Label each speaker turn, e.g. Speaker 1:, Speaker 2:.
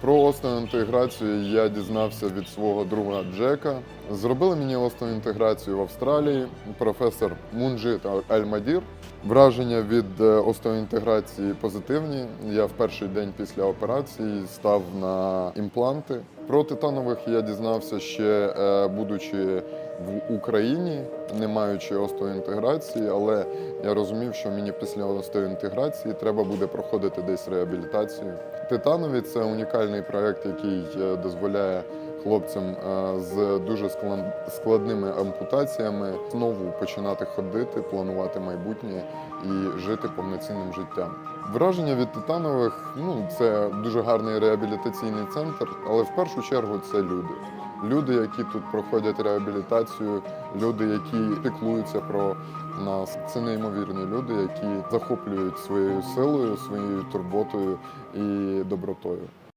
Speaker 1: Про остеоінтеграцію я дізнався від свого друга Джека. Зробили мені остеоінтеграцію в Австралії професор Мунджит Аль-Мадір. Враження від е, остеоінтеграції позитивні. Я в перший день після операції став на імпланти. Про титанових я дізнався ще е, будучи в Україні, не маючи остеоінтеграції, але я розумів, що мені після остеоінтеграції треба буде проходити десь реабілітацію. Титанові це унікальний проект, який е, дозволяє хлопцям е, з дуже складними ампутаціями знову починати ходити, планувати майбутнє і жити повноцінним життям. Враження від титанових ну це дуже гарний реабілітаційний центр, але в першу чергу це люди. Люди, які тут проходять реабілітацію, люди, які піклуються про нас. Це неймовірні люди, які захоплюють своєю силою, своєю турботою і добротою.